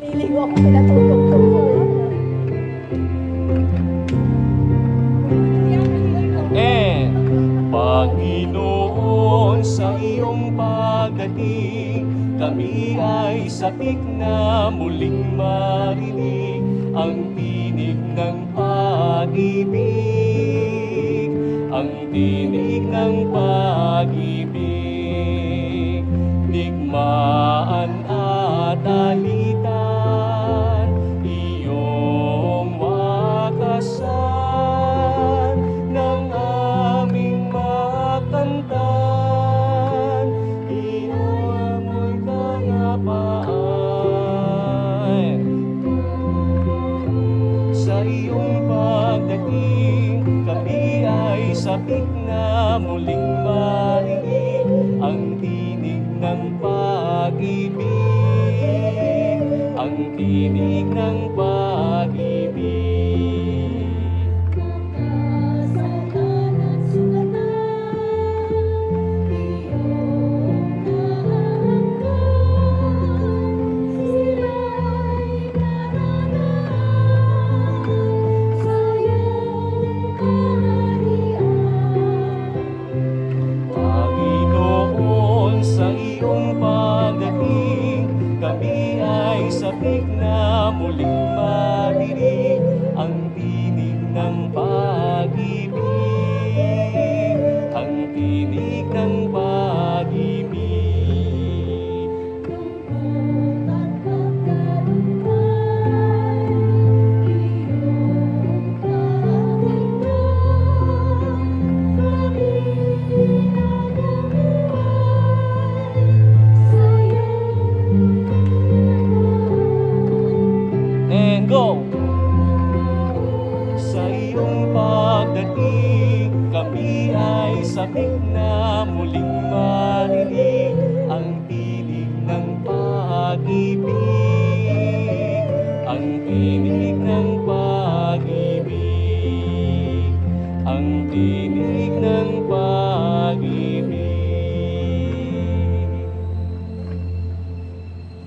Niligo ako pinatutog ko. And Panginoon sa iyong pagdating Kami ay sapik na muling marinig Ang tinig ng pag-ibig Ang tinig ng pag-ibig Digmaan iyong pagdating Kami ay sabik na muling marinig Ang tinig ng pag-ibig Ang tinig ng pag-ibig sabik na muling marinig ang tinig ng pag-ibig, And go! Sa iyong pagdating, kami ay sabik na muling marinig ang tinig ng pag-ibig, ang tinig ng pag-ibig, ang tinig ng.